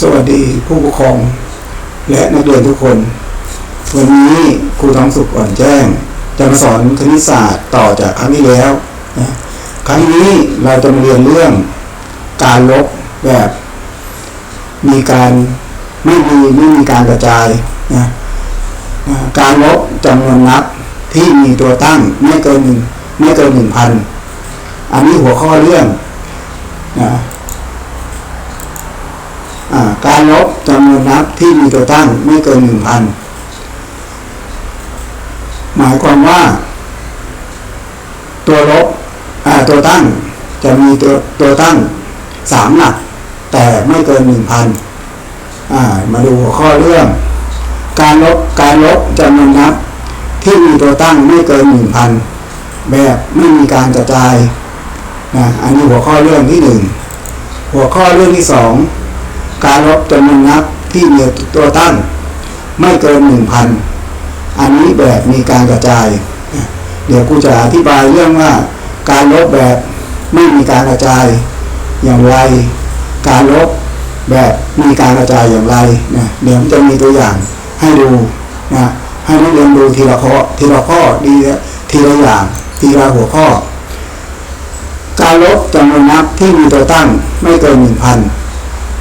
สวัสดีผู้ปกครอง และนักเรียนทุกคน วันนี้ครูทองสุขอ่อนแจ้ง จะมาสอนคณิตศาสตร์ต่อจากครั้งที่แล้วนะครั้งนี้เราจะมาเรียนเรื่องการลบแบบ มีการไม่มีไม่มีการกระจายนะนะการลบจำนวนนับที่มีตัวตั้งไม่เกินหนึ่งไม่เกินหนึ่งพันอันนี้หัวข้อเรื่องนะ การลบจำนวนนับที่มีตัวตั้งไม่เกินหนึ่งพันหมายความว่า ตัวลบตัวตั้งจะมีตัวตัวตั้งสามหลัก แต่ไม่เกินหนึ่งพันมาดูหัวข้อเรื่อง การลบการลบจำนวนนับ ที่มีตัวตั้งไม่เกินหนึ่งพันแบบไม่มีการกระจายนะอันนี้หัวข้อเรื่องที่หนึ่งหัวข้อเรื่องที่สอง การลบจำนวนนับที่มีตัวตั้ง ไม่เกินหนึ่งพันอันนี้แบบมีการกระจาย เดี๋ยวกูจะอธิบายเรื่องว่า การลบแบบไม่มีการกระจายอย่างไร การลบแบบมีการกระจายอย่างไรนะเดี๋ยวจะมีตัวอย่างให้ดูนะให้นักเรียนดูทีละข้อทีละข้อดีทีละอย่างทีละหัวข้อ การลบจำนวนนับที่มีตัวตั้งไม่เกินหนึ่งพัน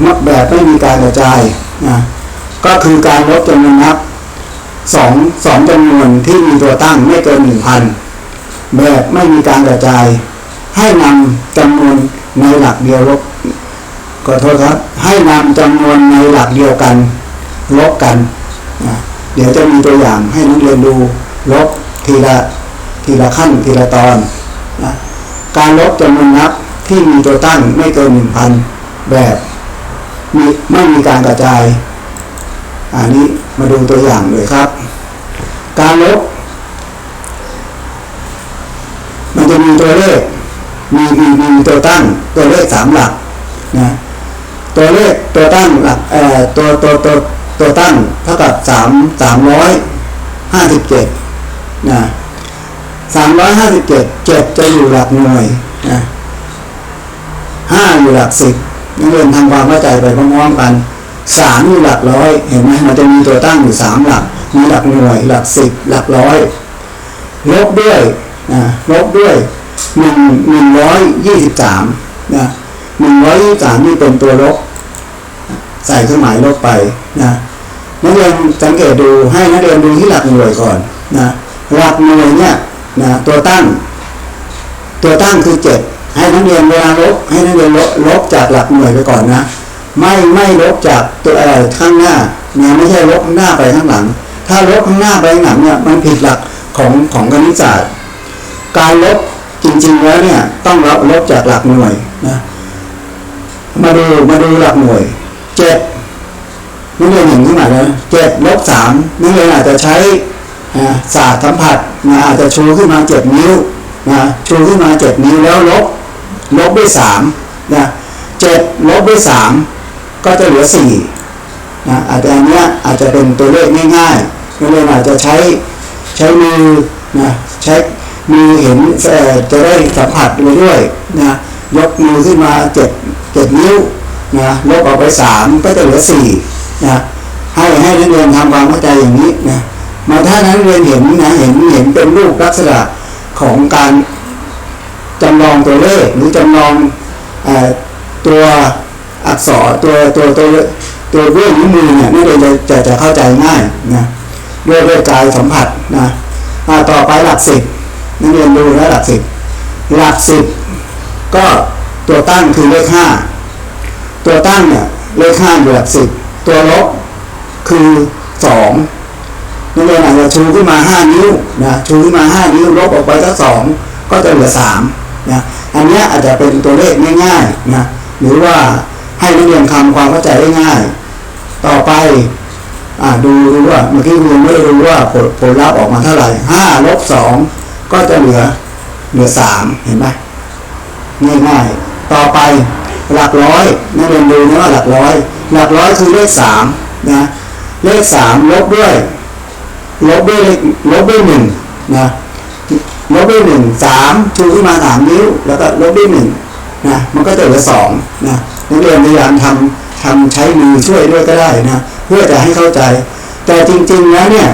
นับแบบไม่มีการกระจายนะก็คือการลบจำนวนนับสองสองจำนวนที่มีตัวตั้งไม่เกินหนึ่งพันแบบไม่มีการกระจาย ให้นำจำนวนในหลักเดียวลบขอโทษครับให้นำจำนวนในหลักเดียวกัน ลบกันนะเดี๋ยวจะมีตัวอย่างให้นักเรียนดูลบทีละทีละขั้นทีละตอนนะการลบจำนวนนับที่มีตัวตั้งไม่เกินหนึ่งพันแบบ มีไม่มีการกระจาย อันนี้มาดูตัวอย่างเลยครับ การลบ มันจะมีตัวเลข มีมีมีตัวตั้ง ตัวเลขสามหลักนะตัวเลขตัวตั้งหลักเอ่อตัวตัวตัวตัวตั้งเท่ากับสามสามร้อยห้าสิบเจ็ดนะสามร้อยห้าสิบเจ็ดเจ็ดจะอยู่หลักหน่วยนะห้าอยู่หลักสิบ นักเรียนทำความเข้าใจไปพร้อมๆกันสามอยู่หลักร้อยเห็นไหมมันจะมีตัวตั้งอยู่สามหลักมีหลักหน่วยหลักสิบหลักร้อยลบด้วยนะลบด้วยหนึ่งหนึ่งร้อยยี่สิบสามนะหนึ่งร้อยยี่สิบสามนี่เป็นตัวลบใส่เครื่องหมายลบไปนะนักเรียนสังเกตดูให้นักเรียนดูที่หลักหน่วยก่อนนะหลักหน่วยเนี่ยนะตัวตั้ง ตัวตั้งคือเจ็ด ให้นักเรียนเวลาลบให้นักเรียนลบลบจากหลักหน่วยไปก่อนนะ ไม่ไม่ลบจากตัวอะไรข้างหน้าเนะไม่ใช่ลบหน้าไปข้างหลัง ถ้าลบข้างหน้าไปข้างหลังเนี่ยมันผิดหลักของของคณิตศาสตร์ การลบจริงๆแล้วเนี่ยต้องลบลบจากหลักหน่วยนะมาดูมาดูหลักหน่วยเจ็ดนักเรียนเห็นขึ้นมาแล้วเจ็ดลบสามนักเรียนอาจจะใช้อ่าศาสตร์สัมผัสนะอาจจะชูขึ้นมาเจ็ดนิ้วนะชูขึ้นมาเจ็ดนิ้วแล้วลบ ลบด้วยสามนะเจ็ดลบด้วยสามก็จะเหลือสี่นะอาจจะอันเนี้ยอาจจะเป็นตัวเลขง่ายๆนักเรียนอาจจะใช้ใช้มือนะใช้มือเห็นจะได้สัมผัสไปด้วยนะยกมือขึ้นมาเจ็ดเจ็ดนิ้วนะลบออกไปสามก็จะเหลือสี่นะให้ให้นักเรียนทำความเข้าใจอย่างนี้นะมาถ้านักเรียนเห็นนะเห็นเห็นเป็นรูปลักษณะของการ จำลองตัวเลขหรือจำลองอตัวอักษรตัวตัวตัวตัวเรื่องนิ้วมือเนี่ยนักเรียจะจะจะเข้าใจง่ายนะด้วยด้วยกายสัมผัสนะต่อไปหลักสิบนักเรียนดูนะหลักสิบหลักสิบก็ตัวตั้งคือเลขห้าตัวตั้งเนี่ยเลขห้าอยู่หลักสิบตัวลบคือสองนักเรียนอาจจะชูขึ้นมาห้านิ้วนะชูขึ้นมาห้านิ้วลบออกไปสักสองก็จะเหลือสาม นะอันเนี้ยอาจจะเป็นตัวเลขง่ายๆนะหรือว่าให้นักเรียนทำความเข้าใจได้ง่าย ต่อไปอ่าดูดูว่าเมื่อกี้คุณไม่รู้ว่าผลผลลัพธ์ออกมาเท่าไหร่ห้าลบสองก็จะเหลือเหลือสามเห็นไหมง่ายๆ ต่อไปหลักร้อยนักเรียนดูนะว่าหลักร้อยหลักร้อยคือเลขสามนะเลขสามลบด้วยลบด้วยเลขลบด้วยหนึ่งนะ ลบด้วยหนึ่งสามชูขึ้นมาสามนิ้ว แล้วก็ลบด้วยหนึ่งนะมันก็จะเหลือสองนะนักเรียนพยายามทำทำใช้มือช่วยด้วยก็ได้นะเพื่อจะให้เข้าใจ แต่จริงๆแล้วเนี่ย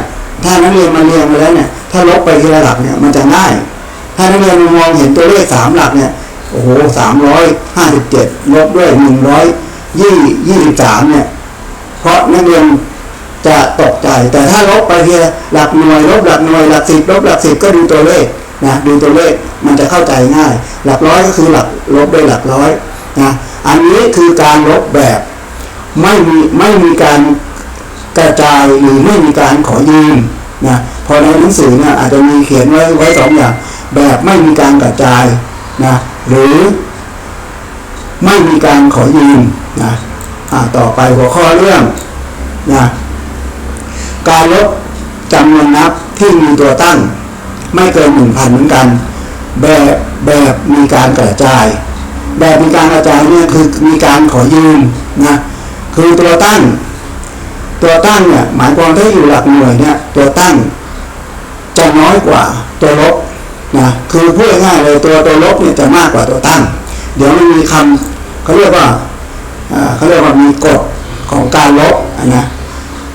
ถ้านักเรียนมาเรียนมาแล้วเนี่ยถ้าลบไปทีละหลักเนี่ยมันจะง่าย ถ้านักเรียนมองเห็นตัวเลขสามหลักเนี่ยโอ้โหสามร้อยห้าสิบเจ็ดลบด้วยหนึ่งร้อยยี่ยี่สิบสามเนี่ยเพราะนักเรียนจะตกใจ แต่ถ้าลบไปทีละหลักหน่วยลบหลักหน่วยหลักสิบลบหลักสิบก็ดูตัวเลข นะดูตัวเลขมันจะเข้าใจง่าย หลักร้อยก็คือหลักลบด้วยหลักร้อยนะอันนี้คือการลบแบบไม่มีไม่มีการกระจายหรือไม่มีการขอยืมนะพอในหนังสือเนี่ยอาจจะมีเขียนไว้ไว้สองอย่างแบบไม่มีการกระจายนะหรือไม่มีการขอยืมนะต่อไปหัวข้อเรื่องนะการลดจำนวนนับที่มีตัวตั้ง ไม่เกินหนึ่งพันเหมือนกัน แบบแบบมีการกระจาย แบบมีการกระจายเนี่ยคือมีการขอยืมนะคือตัวตั้ง ตัวตั้งเนี่ยหมายความถ้าอยู่หลักหน่วยเนี่ยตัวตั้งจะน้อยกว่าตัวลบนะคือพูดง่ายเลยตัวตัวลบเนี่ยจะมากกว่าตัวตั้ง เดี๋ยวมันมีคำเขาเรียกว่าอ่าเขาเรียกว่ามีกฎของการลบนะ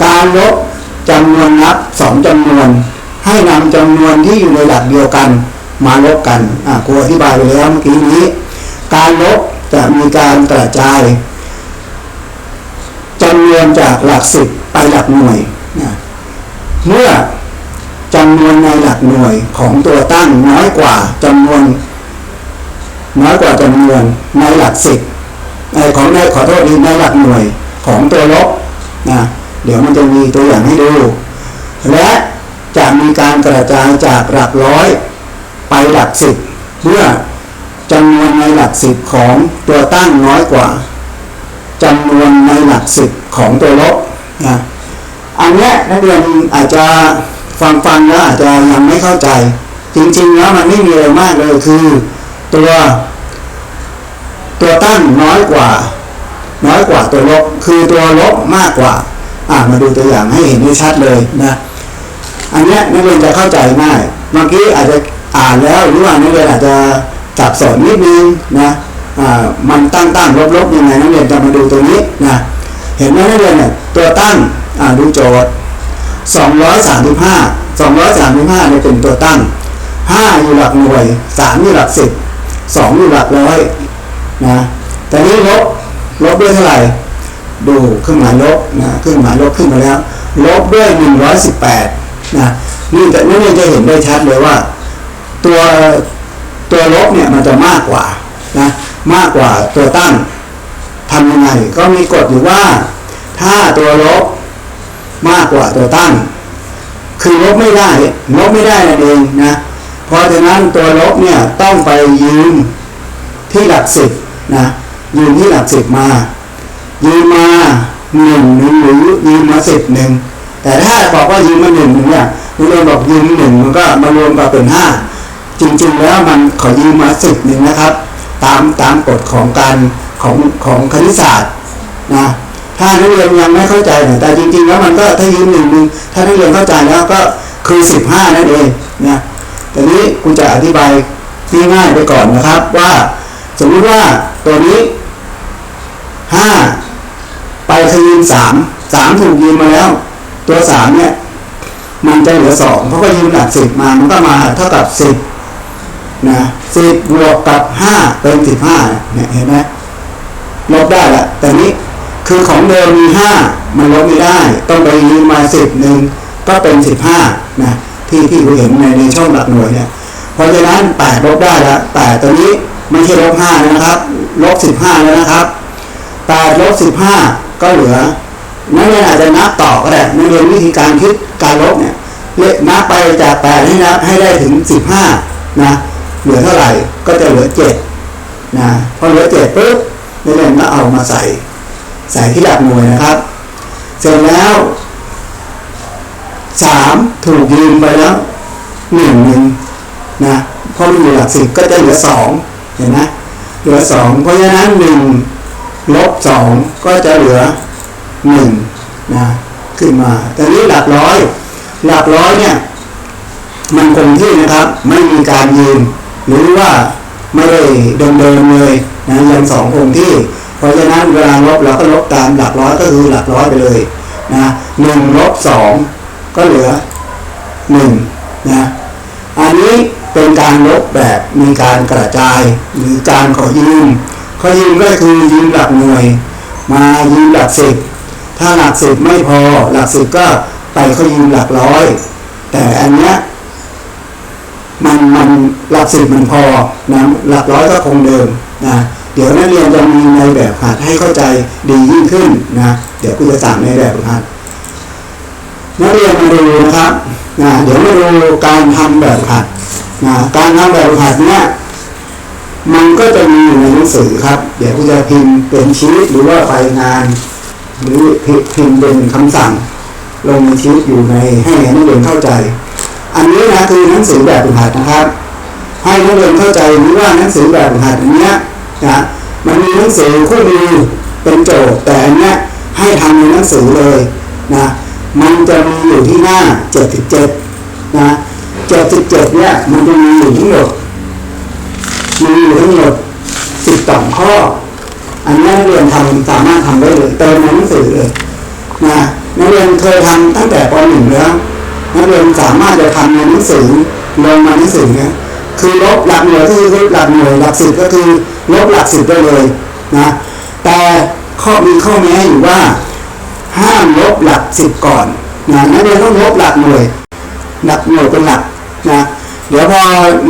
การลบจำนวนนับสองจำนวน ให้นำจำนวนที่อยู่ในหลักเดียวกันมาลบกันอ่าครูอธิบายไปแล้วเมื่อกี้นี้ การลบจะมีการกระจายจำนวนจากหลักสิบไปหลักหน่วยนะเมื่อจำนวนในหลักหน่วยของตัวตั้งน้อยกว่าจำนวน น้อยกว่าจำนวนในหลักสิบในของในขอโทษดีในหลักหน่วยของตัวลบนะเดี๋ยวมันจะมีตัวอย่างให้ดู และ จะมีการกระจายจากหลักร้อย ไปหลักสิบเมื่อจำนวนในหลักสิบของตัวตั้งน้อยกว่าจำนวนในหลักสิบของตัวลบนะอันนี้นักเรียนอาจจะฟังฟังแล้วอาจจะยังไม่เข้าใจ จริงๆแล้วมันไม่มีอะไรมากเลยคือ ตัว ตัวตั้งน้อยกว่า น้อยกว่าตัวลบคือตัวลบมากกว่า อ่ามาดูตัวอย่างให้เห็นได้ชัดเลยนะ อันเนี้ยนักเรียนจะเข้าใจง่ายเมื่อกี้อาจจะอ่านแล้วหรือว่านักเรียนอาจจะสับสนนิดนึงนะอ่ามันตั้งตั้งลบลบยังไงนักเรียนจะมาดูตรงนี้นะเห็นไหมนักเรียนเนี่ยตัวตั้งอ่าดูโจทย์235 235เนี่ยเป็นตัวตั้ง 5 อยู่หลักหน่วย 3 อยู่หลักสิบ2อยู่หลักร้อยนะแต่นี้ลบลบด้วยเท่าไหร่ ดูเครื่องหมายลบนะเครื่องหมายลบขึ้นมาแล้ว ลบด้วย 118 นะนี่แต่นี่จะเห็นได้ชัดเลยว่า ตัวตัวลบเนี่ยมันจะมากกว่านะมากกว่าตัวตั้งทำยังไง ก็มีกฎอยู่ว่า ถ้าตัวลบมากกว่าตัวตั้ง คือลบไม่ได้ลบไม่ได้นั่นเองนะเพราะฉะนั้นตัวลบเนี่ยต้องไปยืมที่หลักสิบนะยืมที่หลักสิบมายืมมาหนึ่งหนึ่งหรือยืมมาสิบหนึ่ง แต่ถ้าบอกว่ายืมมาหนึ่งนึงเนี่ยนักเรียนบอกยืมหนึ่งมันก็มารวมกันเป็นห้าจริงๆแล้วมันขอยืมมาสิบหนึ่งนะครับ ตามตามกฎของการของของคณิตศาสตร์นะถ้านักเรียนยังไม่เข้าใจแต่จริงๆแล้วมันก็ถ้ายืมหนึ่งหนึ่งถ้านักเรียนเข้าใจแล้วก็คือสิบห้านั่นเองนะแต่นี้คุณจะอธิบายง่ายๆไปก่อนนะครับว่าสมมติว่าตัวนี้ห้าไปทยืมสามสามถูกยืมมาแล้ว ตัวสามเนี่ย มันจะเหลือสองเพราะว่ายืมหลักสิบมามันก็มาเท่ากับสิบนะสิบบวกกับห้าเป็นสิบห้าเนี่ยเห็นไหมลบได้ละแต่นี้คือของเดิมมีห้ามันลบไม่ได้ ต้องไปยืมมาสิบหนึ่งก็เป็นสิบห้านะที่ที่เราเห็นในในช่องหลักหน่วยเนี่ยเพราะฉะนั้นแปดลบได้ล้วแปดตัวนี้ไม่ใช่ลบห้านะครับลบสิบห้าแล้วนะครับแปดลบสิบห้าก็เหลือ นักเรียนอาจจะนับต่อก็ได้นักเรียนวิธีการคิดการลบเนี่ยเลขนับไปจากแปดให้นับให้ได้ถึงสิบห้านะเหลือเท่าไหร่ก็จะเหลือเจ็ดนะพอเหลือเจ็ดปุ๊บนักเรียนก็เอามาใส่ ใส่ที่หลักหน่วยนะครับ เสร็จแล้วสามถูกยืมไปแล้วหนึ่งหนึ่งนะเพราะมันอยู่หลักสิบก็จะเหลือสองเห็นไหมเหลือสองเพราะฉะนั้นหนึ่งลบสองก็จะเหลือ หนึ่งนะขึ้นมาแต่นี้หลักร้อย หลักร้อยเนี่ย มันคงที่นะครับ ไม่มีการยืมหรือว่าไม่ได้เดิมเดิมเลยนะยังสองคงที่ เพราะฉะนั้นเวลาลบเราก็ลบตามหลักร้อยก็คือหลักร้อยไปเลยนะหนึ่งลบสองก็เหลือหนึ่งนะอันนี้เป็นการลบแบบมีการกระจายหรือการขอยืมขอยืมก็คือยืมหลักหน่วย มายืมหลักสิบ ถ้าหลักสิบไม่พอ หลักสิบก็ไปเขายืมหลักร้อย แต่อันเนี้ยมันมันหลักสิบมันพอนะหลักร้อยก็คงเดิมนะเดี๋ยวนักเรียนจะมีในแบบหัดให้เข้าใจดียิ่งขึ้นนะเดี๋ยวครูจะสั่งในแบบหัดนักเรียนมาดูนะครับนะเดี๋ยวมาดูการทำแบบหัดนะการทำแบบหัดเนี้ยมันก็จะมีอยู่ในหนังสือครับ เดี๋ยวครูจะพิมพ์เป็นชีตหรือว่าไฟงาน หรือพิมพ์เป็นคำสั่ง ลงในชีตอยู่ในให้นักเรียนเข้าใจ อันนี้นะคือหนังสือแบบฝึกหัดนะครับ ให้นักเรียนเข้าใจหรือว่าหนังสือแบบฝึกหัดอันเนี้ยนะมันมีหนังสือคู่มือเป็นโจทย์แต่อันเนี้ยให้ทำในหนังสือเลยนะมันจะมีอยู่ที่หน้า 77 นะ 77 เนี่ย มันจะมีอยู่ทั้งหมดมีอยู่ทั้งหมด12 ข้อ อันนี้นักเรียนทำสามารถทำได้เลยเติมในหนังสือเลยนะนักเรียนเคยทำตั้งแต่ป .1 แล้วนักเรียนสามารถจะทำในหนังสือลงมาหนังสือเนี่ยคือลบหลักหน่วยก็คือหลักหน่วยหลักสิบก็คือลบหลักสิบได้เลยนะแต่ข้อมีข้อแม้อยู่ว่า ห้ามลบหลักสิบก่อนนะนักเรียนต้องลบหลักหน่วย หลักหน่วยเป็นหลักนะเดี๋ยวพอ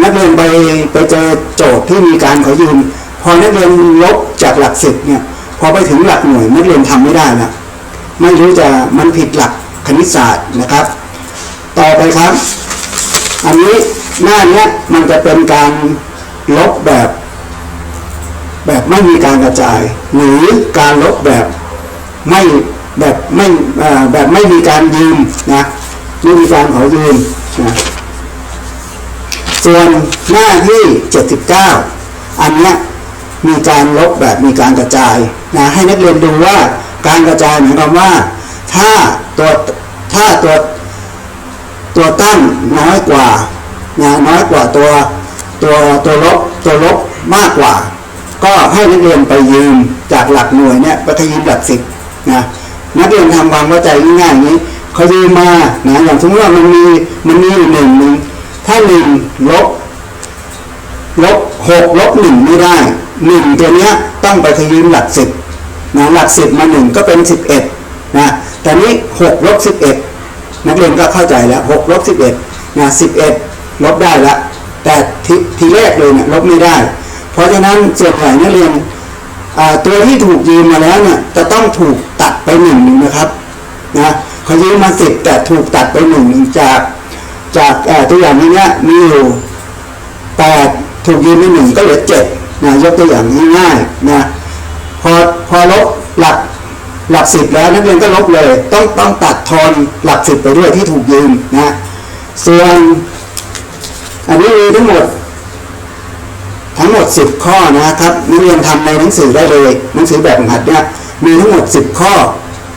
นักเรียนไปไปเจอโจทย์ที่มีการขอยืมพอนักเรียนลบ จากหลักสิบเนี่ยพอไปถึงหลักหน่วยนักเรียนทำไม่ได้นะไม่รู้จะมันผิดหลักคณิตศาสตร์นะครับ ต่อไปครับ อันนี้หน้าเนี้ยมันจะเป็นการลบแบบ แบบไม่มีการกระจาย หรือการลบแบบไม่แบบไม่แบบไม่มีการยืมนะไม่มีการขอยืมนะส่วนหน้าที่ 79 อันเนี้ย มีการลบแบบมีการกระจายนะให้นักเรียนดูว่าการกระจายหมายความว่า ถ้าตัวถ้าตัวตัวตั้งน้อยกว่านะน้อยกว่าตัวตัวตัวลบตัวลบมากกว่า ก็ให้นักเรียนไปยืมจากหลักหน่วยเนี่ยไปยืมหลักสิบนะนักเรียนทำความเข้าใจง่ายๆอย่างนี้เขายืมมานะอย่างสมมติว่ามันมีมันมีหนึ่งหนึ่งถ้าหนึ่งลบลบหกลบหนึ่งไม่ได้ หนึ่งตัวเนี้ยต้องไปขยืมหลักสิบนะหลักสิบมาหนึ่งก็เป็นสิบเอ็ดนะแต่นี้หกลบสิบเอ็ดนักเรียนก็เข้าใจแล้วหกลบสิบเอ็ดนะสิบเอ็ดลบได้ละแต่ทีทีแรกเลยเนี่ยลบไม่ได้ เพราะฉะนั้นส่วนใหญ่นักเรียนตัวที่ถูกยืมมาแล้วเนี่ยจะต้องถูกตัดไปหนึ่งหนึ่งนะครับนะเขายืมมาสิบแต่ถูกตัดไปหนึ่งหนึ่งจากจากตัวอย่างนี้เนี่ยมีอยู่แปดถูกยืมไปหนึ่งก็เหลือเจ็ด นะยกตัวอย่างง่ายๆนะพอพอลบหลักหลักสิบแล้วนักเรียนก็ลบเลย ต้องต้องตัดทอนหลักสิบไปด้วยที่ถูกยืมนะส่วนอันนี้มีทั้งหมด ทั้งหมดสิบข้อนะครับนักเรียนทำในหนังสือได้เลยหนังสือแบบฝึกหัดเนี่ยมีทั้งหมดสิบข้อ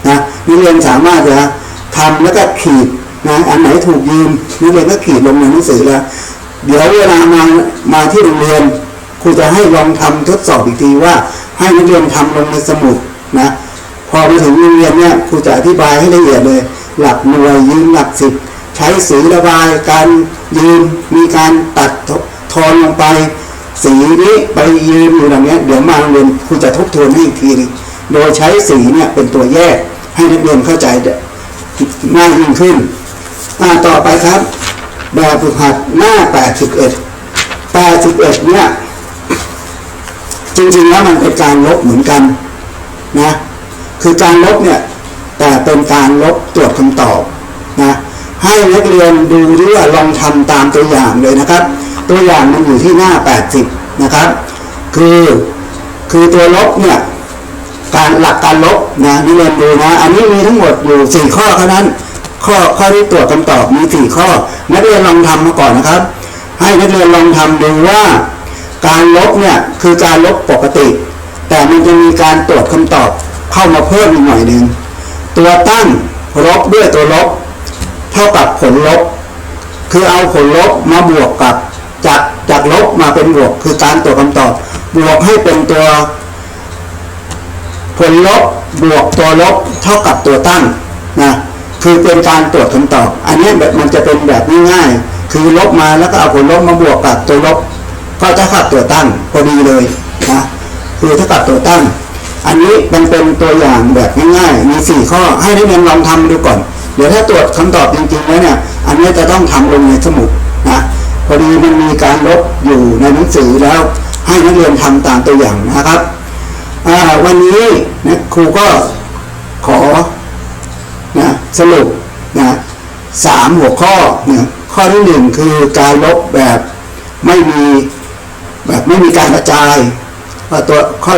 นะนักเรียนสามารถจะทำแล้วก็ขีดนะอันไหนถูกยืมนักเรียนก็ขีดลงในหนังสือแล้วเดี๋ยวเวลามามาที่โรงเรียน ครูจะให้ลองทำทดสอบอีกทีว่า ให้นักเรียนทำลงในสมุดนะพอไปถึงโรงเรียนเนี่ยครูจะอธิบายให้ละเอียดเลย หลักหน่วยยืมหลักสิบใช้สีระบายการยืมมีการตัดทอนลงไป สีนี้ไปยืมอยู่อย่างเงี้ยเดี๋ยวมาโรงเรียนครูจะทบทวนให้อีกทีนึงโดยใช้สีเนี่ยเป็นตัวแยกให้นักเรียนเข้าใจง่ายยิ่งขึ้นอ่าต่อไปครับแบบฝึกหัดหน้า 81 81 เนี่ย จริงๆแล้วมันเป็นการลบเหมือนกันนะคือการลบเนี่ยแต่เป็นการลบตรวจคำตอบนะให้นักเรียนดูด้วยว่าลองทำตามตัวอย่างเลยนะครับ ตัวอย่างมันอยู่ที่หน้า 80 นะครับ คือคือตัวลบเนี่ยการหลักการลบนะนักเรียนดูนะอันนี้มีทั้งหมดอยู่สี่ข้อเท่านั้นข้อข้อที่ตรวจคำตอบมีสี่ข้อ นักเรียนลองทำมาก่อนนะครับ ให้นักเรียนลองทำดูว่า การลบเนี่ยคือการลบปกติ แต่มันจะมีการตรวจคำตอบเข้ามาเพิ่มอีกหน่อยหนึ่งตัวตั้งลบด้วยตัวลบ เท่ากับผลลบ คือเอาผลลบมาบวกกับจากจากลบมาเป็นบวก คือการตรวจคำตอบ บวกให้เป็นตัว ผลลบบวกตัวลบเท่ากับตัวตั้งนะคือเป็นการตรวจคำตอบ อันนี้แบบมันจะเป็นแบบง่ายๆคือลบมาแล้วก็เอาผลลบมาบวกกับตัวลบ ก็เท่ากับตัวตั้งพอดีเลยนะคือเท่ากับตัวตั้ง อันนี้มันเป็นตัวอย่างแบบง่ายๆ มีสี่ข้อให้นักเรียนลองทำดูก่อน เดี๋ยวถ้าตรวจคำตอบจริงๆแล้วเนี่ย อันนี้จะต้องทำลงในสมุดนะพอดีมันมีการลบอยู่ในหนังสือแล้ว ให้นักเรียนทำตามตัวอย่างนะครับวันนี้นะครูก็ขอนะสรุปนะสามหัวข้อนี่ยข้อที่หนึ่งคือการลบแบบไม่มี แบบไม่มีการกระจายตัวข้อ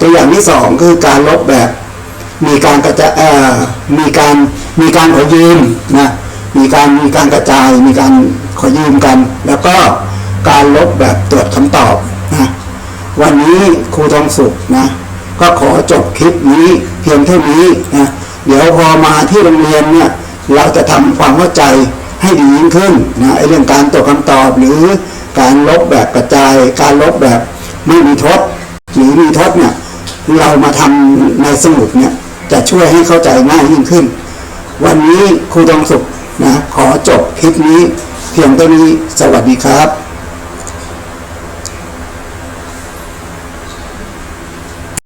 ตัวอย่างที่สองคือการลบแบบมีการกระจายมีการมีการขอยืมนะมีการมีการกระจาย มีการขอยืมกัน แล้วก็การลบแบบตรวจคำตอบนะวันนี้ครูทองสุขนะก็ขอจบคลิปนี้เพียงเท่านี้นะเดี๋ยวพอมาที่โรงเรียนเนี่ยเราจะทำความเข้าใจให้ดียิ่งขึ้นนะไอเรื่องการตรวจคำตอบหรือ การลบแบบกระจาย การลบแบบไม่มีทศหรือมีทศเนี่ยเรามาทำในสมุดเนี่ยจะช่วยให้เข้าใจง่ายยิ่งขึ้น วันนี้ครูทองสุขนะขอจบคลิปนี้เพียงเท่านี้สวัสดีครับ